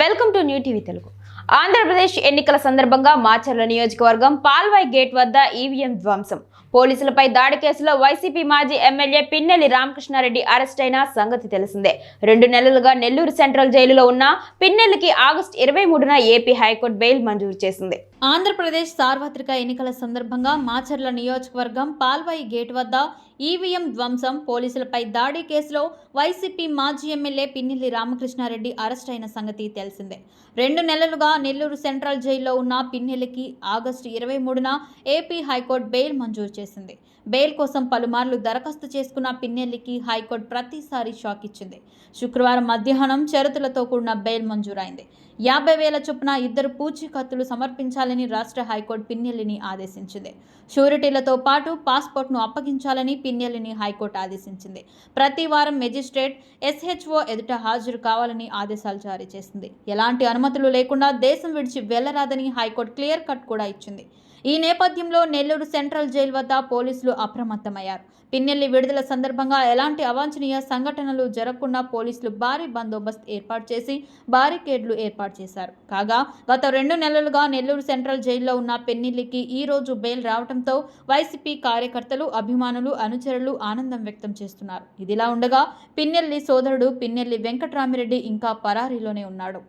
Welcome to new TV Telugu. Andhra Pradesh ఎన్నికల సందర్భంగా మాచర్ల నియోజకవర్గం పాల్వాయ్ గేట్ వద్ద ఈవీఎం ధ్వంసం. పోలీసులపై దాడి కేసులో వైసీపీ మాజీ ఎమ్మెల్యే పిన్నెల్లి రామకృష్ణారెడ్డి అరెస్ట్ అయిన సంగతి తెలిసిందే. రెండు నెలలుగా నెల్లూరు సెంట్రల్ జైలులో ఉన్న పిన్నెల్లికి ఆగస్టు ఇరవై మూడున ఏపీ హైకోర్టు బెయిల్ మంజూరు చేసింది. ఆంధ్రప్రదేశ్ సార్వత్రిక ఎన్నికల సందర్భంగా మాచర్ల నియోజకవర్గం పాల్వాయి గేట్ వద్ద ఈవీఎం ధ్వంసం. పోలీసులపై దాడి కేసులో వైసీపీ మాజీ ఎమ్మెల్యే పిన్నెల్లి రామకృష్ణారెడ్డి అరెస్ట్ అయిన సంగతి తెలిసిందే. రెండు నెలలుగా నెల్లూరు సెంట్రల్ జైల్లో ఉన్న పిన్నెల్లికి ఆగస్టు ఇరవై మూడున ఏపీ హైకోర్టు బెయిల్ మంజూరు చేసింది. బెయిల్ కోసం పలుమార్లు దరఖాస్తు చేసుకున్న పిన్నెల్లికి హైకోర్టు ప్రతిసారి షాక్ ఇచ్చింది. శుక్రవారం మధ్యాహ్నం షరతులతో కూడిన బెయిల్ మంజూరైంది. యాభై వేల చొప్పున ఇద్దరు పూచీకత్తులు సమర్పించాలి అందించాలని రాష్ట్ర హైకోర్టు పిన్నెల్లిని ఆదేశించింది. షూరిటీలతో పాటు పాస్పోర్ట్ను అప్పగించాలని పిన్నెల్లిని హైకోర్టు ఆదేశించింది. ప్రతి వారం మెజిస్ట్రేట్ ఎస్హెచ్ఓ ఎదుట హాజరు కావాలని ఆదేశాలు జారీ చేసింది. ఎలాంటి అనుమతులు లేకుండా దేశం విడిచి వెళ్ళరాదని హైకోర్టు క్లియర్ కట్ కూడా ఇచ్చింది. ఈ నేపథ్యంలో నెల్లూరు సెంట్రల్ జైలు వద్ద పోలీసులు అప్రమత్తమయ్యారు. పిన్నెల్లి విడుదల సందర్భంగా ఎలాంటి అవాంఛనీయ సంఘటనలు జరగకుండా పోలీసులు భారీ బందోబస్తు ఏర్పాటు చేసి బారికేడ్లు ఏర్పాటు చేశారు. కాగా గత రెండు నెలలుగా నెల్లూరు సెంట్రల్ జైల్లో ఉన్న పెన్నెల్లికి ఈ రోజు బెయిల్ రావడంతో వైసీపీ కార్యకర్తలు అభిమానులు అనుచరులు ఆనందం వ్యక్తం చేస్తున్నారు. ఇదిలా ఉండగా పిన్నెల్లి సోదరుడు పిన్నెల్లి వెంకట్రామిరెడ్డి ఇంకా పరారీలోనే ఉన్నాడు.